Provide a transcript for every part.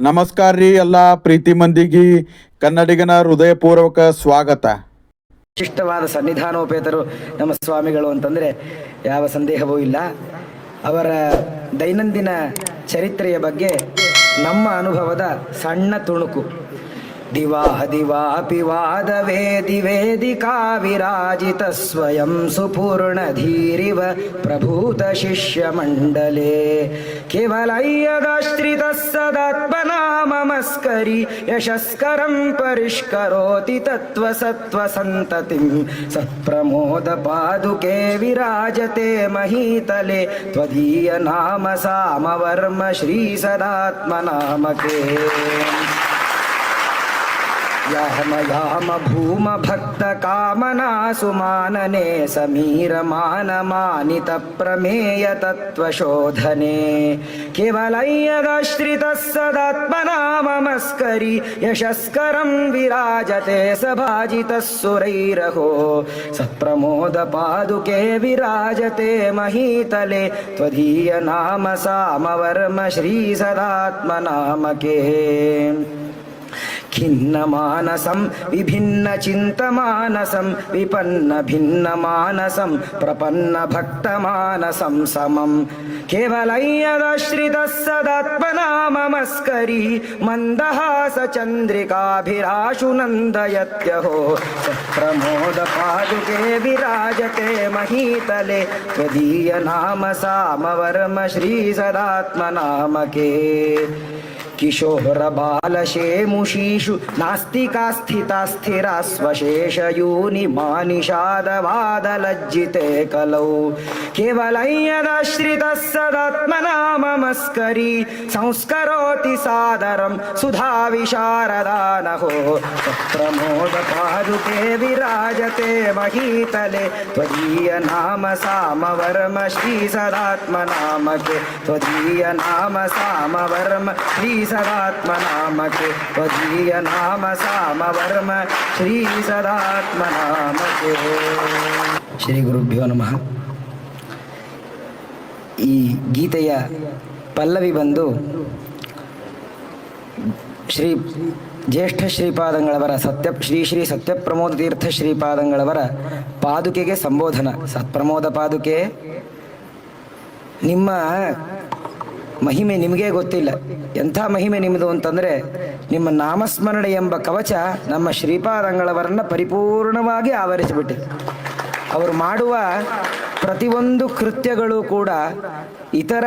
ನಮಸ್ಕಾರ ರೀ ಎಲ್ಲ ಪ್ರೀತಿ ಮಂದಿಗೆ ಕನ್ನಡಿಗನ ಹೃದಯಪೂರ್ವಕ ಸ್ವಾಗತ. ವಿಶಿಷ್ಟವಾದ ಸನ್ನಿಧಾನೋಪೇತರು ನಮ್ಮ ಸ್ವಾಮಿಗಳು ಅಂತಂದರೆ ಯಾವ ಸಂದೇಹವೂ ಇಲ್ಲ. ಅವರ ದೈನಂದಿನ ಚರಿತ್ರೆಯ ಬಗ್ಗೆ ನಮ್ಮ ಅನುಭವದ ಸಣ್ಣ ತುಣುಕು. दिवाह दिवापि वादवेदि वेदिका विराजितः स्वयं सुपूर्णधीरिव प्रभूतशिष्यमण्डले। केवलैयदाश्रितः सदात्मना ममस्करि यशस्करं परिष्करोति तत्त्वसत्त्वसन्ततिं। सत्प्रमोदपादुके विराजते महीतले त्वदीयनाम सामवर्म श्रीसदात्मनाम के यमयाम भूमभक्तकामनासुमानने समीरमानमानितप्रमेय तत्त्वशोधने केवलैयदाश्रितः सदात्मना ममस्करि यशस्करं विराजते सभाजितः सुरैरहो सप्रमोदपादुके विराजते महीतले त्वदीयनाम सामवर्म श्रीसदात्मनामके ಪ್ರಮೇಯ ತತ್ವ ಶೋಧನೆ ಕೇವಲಯ್ಯದಾಶ್ರಿತ ಸದಾತ್ಮನಾಮಸ್ಕರಿ ಯಶಸ್ಕರಂ ವಿರಾಜತೆ ಸಭಾಜಿತ ಸುರೈರಹೋ ಸತ್ಪ್ರಮೋದ ಪಾದುಕೆ ವಿರಾಜತೆ ಮಹೀತಲೆ ತ್ವದೀಯ ನಾಮ ಸಾಮವರ್ಮ ಶ್ರೀ ಸದಾತ್ಮನಾಮಕೆ ಖಿನ್ನಮಾನಸಂ ವಿಭಿನ್ನ ಚಿಂತಮಾನಸಂ ವಿಪನ್ನ ಭಿನ್ನ ಮಾನಸಂ ಪ್ರಪನ್ನ ಭಕ್ತಮಾನಸಂ ಸಮಂ ಕೇವಲಯ್ಯದಾಶ್ರಿತ ಸದಾತ್ಮನಾಮಸ್ಕರಿ ಮಂದಹಾಸ ಚಂದ್ರಿಕಾಭಿರಾಶು ನಂದಯತ್ಯಹೋ ಪ್ರಮೋದ ಪಾದುಕೆ ವಿರಾಜತೆ ಮಹೀತಲೆ ತ್ವದೀಯ ನಾಮ ಸಾಮವರ್ಮ ಶ್ರೀ ಸದಾತ್ಮನಾಮಕೆ ಕಿಶೋರ ಬಾಲಶೇಮುಷೀಷು ನಾಸ್ತಿಕಾ ಸ್ಥಿತಾ ಸ್ಥಿರ ಸ್ವಶೇಷ ಯೂನಿ ಮಾನಿಷಾದವಾದ ಲಜ್ಜಿತೆ ಕಲೌ ತ್ವದೀಯ ನಾಮ ತ್ವದೀಯ ನಾಮ ನಾಮ ಸಾಮವರ್ಮ. ಶ್ರೀ ಸದಾತ್ಮನಾಮಕೆ ಶ್ರೀ ಗುರುಭ್ಯೋ ನಮಃ. ಈ ಗೀತೆಯ ಪಲ್ಲವಿ ಬಂದು ಶ್ರೀ ಜ್ಯೇಷ್ಠ ಶ್ರೀಪಾದಂಗಳವರ ಸತ್ಯ, ಶ್ರೀ ಶ್ರೀ ಸತ್ಯಪ್ರಮೋದ ತೀರ್ಥ ಶ್ರೀಪಾದಂಗಳವರ ಪಾದುಕೆಗೆ ಸಂಬೋಧನ. ಸತ್ಪ್ರಮೋದ ಪಾದುಕೆ. ನಿಮ್ಮ ಮಹಿಮೆ ನಿಮಗೇ ಗೊತ್ತಿಲ್ಲ. ಎಂಥ ಮಹಿಮೆ ನಿಮ್ಮದು ಅಂತಂದರೆ ನಿಮ್ಮ ನಾಮಸ್ಮರಣೆ ಎಂಬ ಕವಚ ನಮ್ಮ ಶ್ರೀಪಾದಂಗಳವರನ್ನ ಪರಿಪೂರ್ಣವಾಗಿ ಆವರಿಸಿಬಿಟ್ಟಿದೆ. ಅವರು ಮಾಡುವ ಪ್ರತಿಯೊಂದು ಕೃತ್ಯಗಳು ಕೂಡ ಇತರ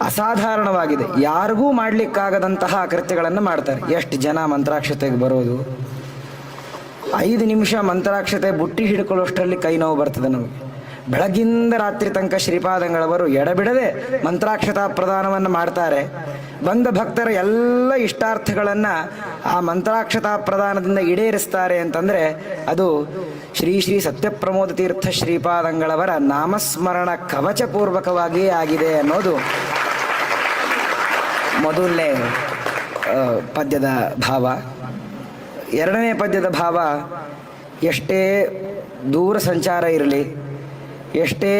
ಅಸಾಧಾರಣವಾಗಿದೆ. ಯಾರಿಗೂ ಮಾಡಲಿಕ್ಕಾಗದಂತಹ ಕೃತ್ಯಗಳನ್ನು ಮಾಡ್ತಾರೆ. ಎಷ್ಟು ಜನ ಮಂತ್ರಾಕ್ಷತೆಗೆ ಬರೋದು? ಐದು ನಿಮಿಷ ಮಂತ್ರಾಕ್ಷತೆ ಬುಟ್ಟಿ ಹಿಡ್ಕೊಳ್ಳೋಷ್ಟರಲ್ಲಿ ಕೈ ನೋವು ಬರ್ತದೆ ನಮಗೆ. ಬೆಳಗಿಂದ ರಾತ್ರಿ ತನಕ ಶ್ರೀಪಾದಂಗಳವರು ಎಡಬಿಡದೆ ಮಂತ್ರಾಕ್ಷತಾ ಪ್ರದಾನವನ್ನು ಮಾಡ್ತಾರೆ. ಬಂದ ಭಕ್ತರ ಎಲ್ಲ ಇಷ್ಟಾರ್ಥಗಳನ್ನು ಆ ಮಂತ್ರಾಕ್ಷತಾ ಪ್ರದಾನದಿಂದ ಈಡೇರಿಸ್ತಾರೆ ಅಂತಂದರೆ ಅದು ಶ್ರೀ ಶ್ರೀ ಸತ್ಯಪ್ರಮೋದ ತೀರ್ಥ ಶ್ರೀಪಾದಂಗಳವರ ನಾಮಸ್ಮರಣ ಕವಚಪೂರ್ವಕವಾಗಿಯೇ ಆಗಿದೆ ಅನ್ನೋದು ಮೊದಲನೇ ಪದ್ಯದ ಭಾವ. ಎರಡನೇ ಪದ್ಯದ ಭಾವ, ಎಷ್ಟೇ ದೂರ ಸಂಚಾರ ಇರಲಿ ಎಷ್ಟೇ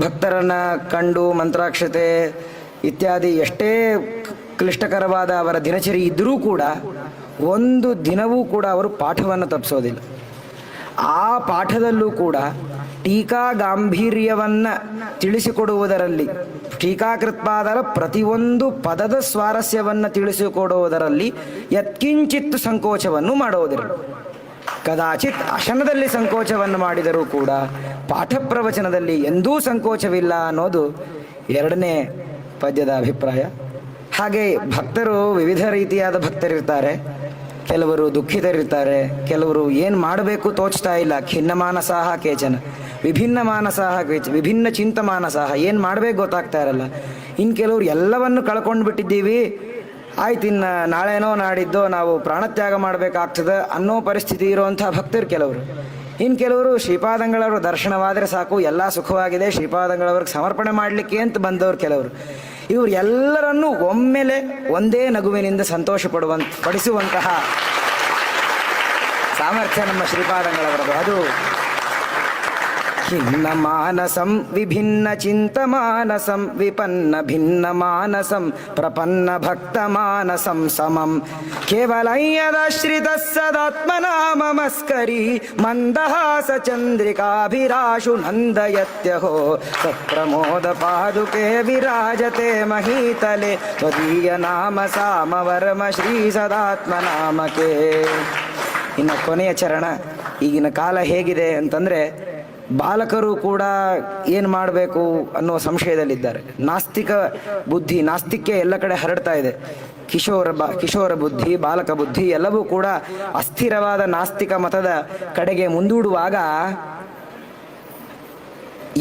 ಭಕ್ತರನ್ನು ಕಂಡು ಮಂತ್ರಾಕ್ಷತೆ ಇತ್ಯಾದಿ ಎಷ್ಟೇ ಕ್ಲಿಷ್ಟಕರವಾದ ಅವರ ದಿನಚರಿ ಇದ್ದರೂ ಕೂಡ ಒಂದು ದಿನವೂ ಕೂಡ ಅವರು ಪಾಠವನ್ನು ತಪ್ಪಿಸೋದಿಲ್ಲ ಆ ಪಾಠದಲ್ಲೂ ಕೂಡ ಟೀಕಾ ಗಾಂಭೀರ್ಯವನ್ನು ತಿಳಿಸಿಕೊಡುವುದರಲ್ಲಿ ಟೀಕಾಕೃತ್ಪಾದರ ಪ್ರತಿಯೊಂದು ಪದದ ಸ್ವಾರಸ್ಯವನ್ನು ತಿಳಿಸಿಕೊಡುವುದರಲ್ಲಿ ಯತ್ಕಿಂಚಿತ್ತು ಸಂಕೋಚವನ್ನು ಮಾಡುವುದಿಲ್ಲ ಕದಾಚಿತ್ ಅಶನದಲ್ಲಿ ಸಂಕೋಚವನ್ನು ಮಾಡಿದರೂ ಕೂಡ ಪಾಠ ಪ್ರವಚನದಲ್ಲಿ ಎಂದೂ ಸಂಕೋಚವಿಲ್ಲ ಅನ್ನೋದು ಎರಡನೇ ಪದ್ಯದ ಅಭಿಪ್ರಾಯ. ಹಾಗೆ ಭಕ್ತರು ವಿವಿಧ ರೀತಿಯಾದ ಭಕ್ತರಿರ್ತಾರೆ. ಕೆಲವರು ದುಃಖಿತರಿರ್ತಾರೆ, ಕೆಲವರು ಏನು ಮಾಡಬೇಕು ತೋಚ್ತಾ ಇಲ್ಲ, ಖಿನ್ನ ಮಾನಸಾಹ ಕೇಚನ, ವಿಭಿನ್ನ ಮಾನಸಾಹ ಕೇಚ, ವಿಭಿನ್ನ ಚಿಂತ ಮಾನಸಾಹ, ಏನು ಮಾಡಬೇಕು ಗೊತ್ತಾಗ್ತಾ ಇರಲ್ಲ. ಇನ್ನು ಕೆಲವರು ಎಲ್ಲವನ್ನು ಕಳ್ಕೊಂಡು ಬಿಟ್ಟಿದ್ದೀವಿ ಆಯ್ತು, ಇನ್ನು ನಾಳೆನೋ ನಾಡಿದ್ದೋ, ನಾವು ಪ್ರಾಣತ್ಯಾಗ ಮಾಡಬೇಕಾಗ್ತದೆ ಅನ್ನೋ ಪರಿಸ್ಥಿತಿ ಇರುವಂಥ ಭಕ್ತರು ಕೆಲವರು. ಇನ್ನು ಕೆಲವರು ಶ್ರೀಪಾದಂಗಳವರು ದರ್ಶನವಾದರೆ ಸಾಕು, ಎಲ್ಲ ಸುಖವಾಗಿದೆ, ಶ್ರೀಪಾದಂಗಳವ್ರಿಗೆ ಸಮರ್ಪಣೆ ಮಾಡಲಿಕ್ಕೆ ಅಂತ ಬಂದವರು ಕೆಲವರು. ಇವರು ಎಲ್ಲರನ್ನೂ ಒಮ್ಮೆಲೆ ಒಂದೇ ನಗುವಿನಿಂದ ಸಂತೋಷ ಪಡುವಂತ ಪಡಿಸುವಂತಹ ಸಾಮರ್ಥ್ಯ ನಮ್ಮ ಶ್ರೀಪಾದಂಗಳವರದು ಅದು ಖಿನ್ನ ಮಾನಸಂ ವಿಭಿನ್ನ ಚಿಂತಮಾನಸಂ ವಿಪನ್ನ ಭಿನ್ನ ಮಾನಸಂ ಪ್ರಪನ್ನ ಭಕ್ತ ಮಾನಸಂ ಸಮಂ. ಕೇವಲಯ್ಯದಾಶ್ರಿತ ಸದಾತ್ಮನಾಮಸ್ಕರಿ ಮಂದಹಾಸ ಚಂದ್ರಿಕಾಭಿರಾಶು ನಂದಯತ್ಯಹೋ. ಸತ್ಪ್ರಮೋದ ಪಾದುಕೆ ವಿರಾಜತೆ ಮಹೀತಲೆ, ತ್ವದೀಯ ನಾಮ ಸಾಮವರ್ಮ ಶ್ರೀ ಸದಾತ್ಮನಾಮಕೆ. ಇನ್ನು ಕೊನೆಯ ಚರಣ, ಈಗಿನ ಕಾಲ ಹೇಗಿದೆ ಅಂತಂದರೆ ಬಾಲಕರು ಕೂಡ ಏನು ಮಾಡಬೇಕು ಅನ್ನೋ ಸಂಶಯದಲ್ಲಿದ್ದಾರೆ. ನಾಸ್ತಿಕ ಬುದ್ಧಿ, ನಾಸ್ತಿಕ್ಯ ಎಲ್ಲ ಕಡೆ ಹರಡ್ತಾ ಇದೆ. ಕಿಶೋರ ಬಾ, ಕಿಶೋರ ಬುದ್ಧಿ, ಬಾಲಕ ಬುದ್ಧಿ ಎಲ್ಲವೂ ಕೂಡ ಅಸ್ಥಿರವಾದ ನಾಸ್ತಿಕ ಮತದ ಕಡೆಗೆ ಮುಂದೂಡುವಾಗ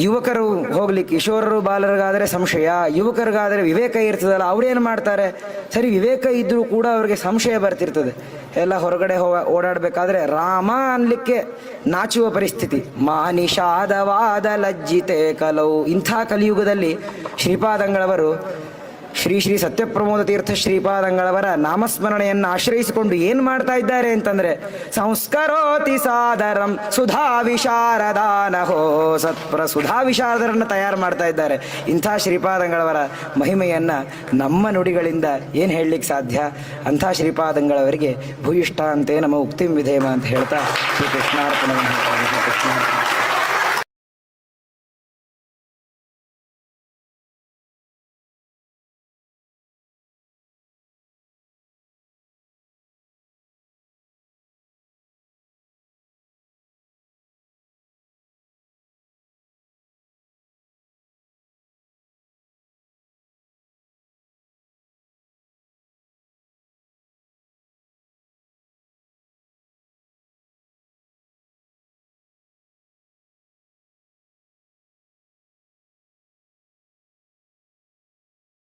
ಯುವಕರು ಹೋಗ್ಲಿ, ಕಿಶೋರರು ಬಾಲರಿಗಾದರೆ ಸಂಶಯ, ಯುವಕರಿಗಾದರೆ ವಿವೇಕ ಇರ್ತದಲ್ಲ, ಅವ್ರೇನು ಮಾಡ್ತಾರೆ? ಸರಿ, ವಿವೇಕ ಇದ್ದರೂ ಕೂಡ ಅವ್ರಿಗೆ ಸಂಶಯ ಬರ್ತಿರ್ತದೆ. ಎಲ್ಲ ಹೊರಗಡೆ ಹೋಗ ಓಡಾಡಬೇಕಾದ್ರೆ ರಾಮ ಅನ್ಲಿಕ್ಕೆ ನಾಚುವ ಪರಿಸ್ಥಿತಿ. ಮಾನಿಷಾದವಾದ ಲಜ್ಜಿತೆ ಕಲವು. ಇಂಥ ಕಲಿಯುಗದಲ್ಲಿ ಶ್ರೀಪಾದಂಗಳವರು ಶ್ರೀ ಶ್ರೀ ಸತ್ಯಪ್ರಮೋದ ತೀರ್ಥ ಶ್ರೀಪಾದಂಗಳವರ ನಾಮಸ್ಮರಣೆಯನ್ನು ಆಶ್ರಯಿಸಿಕೊಂಡು ಏನು ಮಾಡ್ತಾ ಇದ್ದಾರೆ ಅಂತಂದ್ರೆ, ಸಂಸ್ಕರೋತಿ ಸಾದರಂ ಸುಧಾ ವಿಶಾರದಾನಹೋ ಸತ್ಪ್ರ, ಸುಧಾ ವಿಶಾರದರನ್ನು ತಯಾರು ಮಾಡ್ತಾ ಇದ್ದಾರೆ. ಇಂಥ ಶ್ರೀಪಾದಂಗಳವರ ಮಹಿಮೆಯನ್ನ ನಮ್ಮ ನುಡಿಗಳಿಂದ ಏನು ಹೇಳಲಿಕ್ಕೆ ಸಾಧ್ಯ? ಅಂಥ ಶ್ರೀಪಾದಂಗಳವರಿಗೆ ಭೂಯಿಷ್ಠ ಅಂತೇ ನಮ್ಮ ಉಕ್ತಿಂ ವಿಧೇಮ ಅಂತ ಹೇಳ್ತಾ ಶ್ರೀ ಕೃಷ್ಣಾರ್ಪಣೆ.